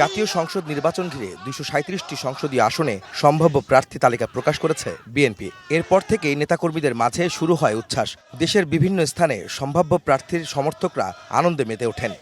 জাতীয় সংসদ নির্বাচন ঘিরে দুইশো সাঁত্রিশটি সংসদীয় আসনে সম্ভাব্য প্রার্থী তালিকা প্রকাশ করেছে বিএনপি। এরপর থেকেই নেতাকর্মীদের মাঝে শুরু হয় উচ্ছ্বাস। দেশের বিভিন্ন স্থানে সম্ভাব্য প্রার্থীর সমর্থকরা আনন্দে মেতে ওঠেন।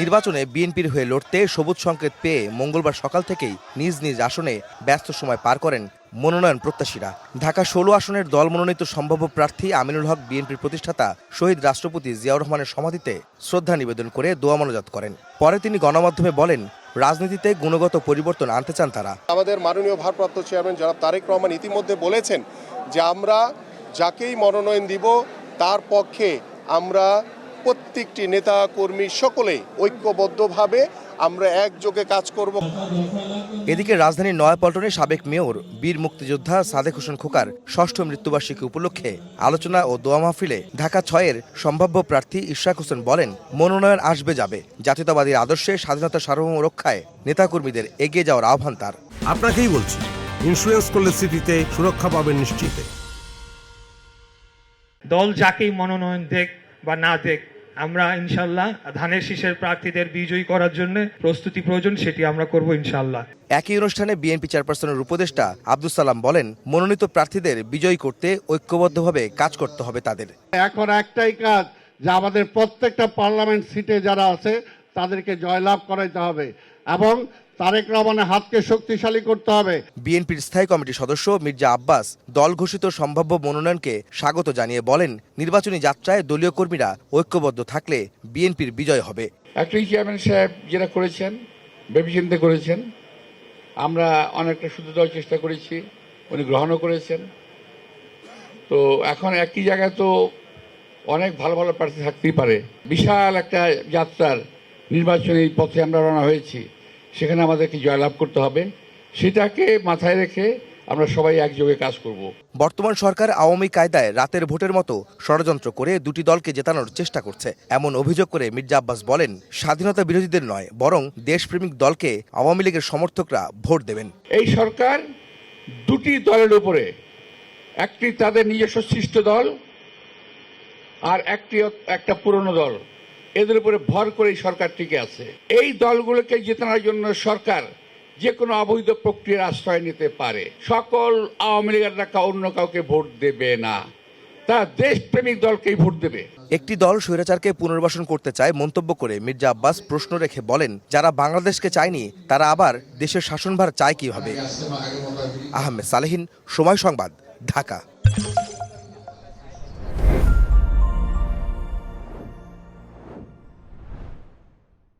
নির্বাচনে বিএনপির হয়ে লড়তে সবুজ সংকেত পেয়ে মঙ্গলবার সকাল থেকেই নিজ নিজ আসনে ব্যস্ত সময় পার করেন মনোনয়ন প্রত্যাশীরা। ঢাকা ষোলো আসনের দল মনোনীত সম্ভাব্য প্রার্থী আমিনুল হক বিএনপির প্রতিষ্ঠাতা শহীদ রাষ্ট্রপতি জিয়াউর রহমানের সমাধিতে শ্রদ্ধা নিবেদন করে দোয়া মনোজাত করেন। পরে তিনি গণমাধ্যমে বলেন, রাজনীতিতে গুণগত পরিবর্তন আনতে চান তারা। আমাদের মাননীয় ভারপ্রাপ্ত চেয়ারম্যান জনাব তারেক রহমান ইতিমধ্যে বলেছেন যে আমরা যাকেই মনোনয়ন দিব, তার পক্ষে আমরা প্রত্যেকটি নেতা কর্মী সকলে ঐক্যবদ্ধভাবে আমরা একযোগে কাজ করব। এদিকে রাজধানীর নয়াপল্টনে সাবেক মেয়র বীর মুক্তিযোদ্ধা সাদেক হোসেন খোকার ষষ্ঠ মৃত্যুবার্ষিকী উপলক্ষে আলোচনা ও দোয়া মাহফিলে ঢাকা ছয়ের সম্ভাব্য প্রার্থী ইশরাক হোসেন বলেন মনোনয়ন আসবে যাবে। জাতীয়তাবাদী আদর্শে স্বাধীনতা সার্বভৌম রক্ষায় নেতাকর্মীদের এগিয়ে যাওয়ার আহ্বান তার। আপনাকেই বলছি ইন্স্যুরেন্স করলে সিটিতে সুরক্ষা পাবেন নিশ্চিত। দল যাকেই মনোনয়ন দেখ বা না দেখ আমরা ইনশাল্লাহ ধানের শীষের প্রার্থীদের বিজয়ী করার জন্য প্রস্তুতি প্রয়োজন সেটি আমরা করব ইনশাল্লাহ একই অনুষ্ঠানে বিএনপি চেয়ারপারসনের উপদেষ্টা আব্দুল সালাম বলেন মনোনীত প্রার্থীদের বিজয়ী করতে ঐক্যবদ্ধভাবে কাজ করতে হবে তাদের। এখন একটাই কাজ যে আমাদের প্রত্যেকটা পার্লামেন্ট সিটে যারা আছে তাদেরকে জয়লাভ করাইতে হবে। এবং তারেক রহমানের হাতকে শক্তিশালী করতে হবে। বিএনপির স্থায়ী কমিটির সদস্য মির্জা আব্বাস দল ঘোষিত সম্ভাব্য মনোনয়নকে স্বাগত জানিয়ে বলেন নির্বাচনী যাত্রায় দলীয় কর্মীরা ঐক্যবদ্ধ থাকলে বিএনপির বিজয় হবে। একটাই চেয়ারম্যান সাহেব যেটা করেছেন ভেবেচিন্তে করেছেন আমরা অনেকটা শুধু দেওয়ার চেষ্টা করেছি উনি গ্রহণও করেছেন। তো এখন একই জায়গায় তো অনেক ভালো ভালো প্রার্থী থাকতেই পারে। বিশাল একটা যাত্রার নির্বাচনী পথে আমরা রওনা হয়েছি সেখানে আমাদেরকে জয়লাভ করতে হবে। সেটাকে মাথায় রেখে আমরা সবাই একযোগে কাজ করব। বর্তমান সরকার আওয়ামী কায়দায় রাতের ভোটের মতো ষড়যন্ত্র করে দুটি দলকে জেতানোর চেষ্টা করছে। এমন অভিযোগ করে মির্জা আব্বাস বলেন স্বাধীনতা বিরোধীদের নয় বরং দেশপ্রেমিক দলকে আওয়ামী লীগের সমর্থকরা ভোট দেবেন। এই সরকার দুটি দলের উপরে একটি তাদের নিজস্ব সৃষ্ট দল আর একটি একটা পুরনো দল। এদের উপরে ভর করে সরকার টিকে আছে। এই দলগুলোকে জেতানোর জন্য সরকার যে কোনো অবৈধ প্রক্রিয়ার আশ্রয় নিতে পারে। সকল আওয়ামী লীগের অন্য কাউকে ভোট দেবে না। তারা দেশপ্রেমিক দলকেই ভোট দেবে। একটি দল স্বৈরাচারকে পুনর্বাসন করতে চায় মন্তব্য করে মির্জা আব্বাস প্রশ্ন রেখে বলেন, যারা বাংলাদেশকে চায়নি, তারা আবার দেশের শাসনভার চায় কীভাবে? আহমেদ সালেহিন, সময় সংবাদ, ঢাকা।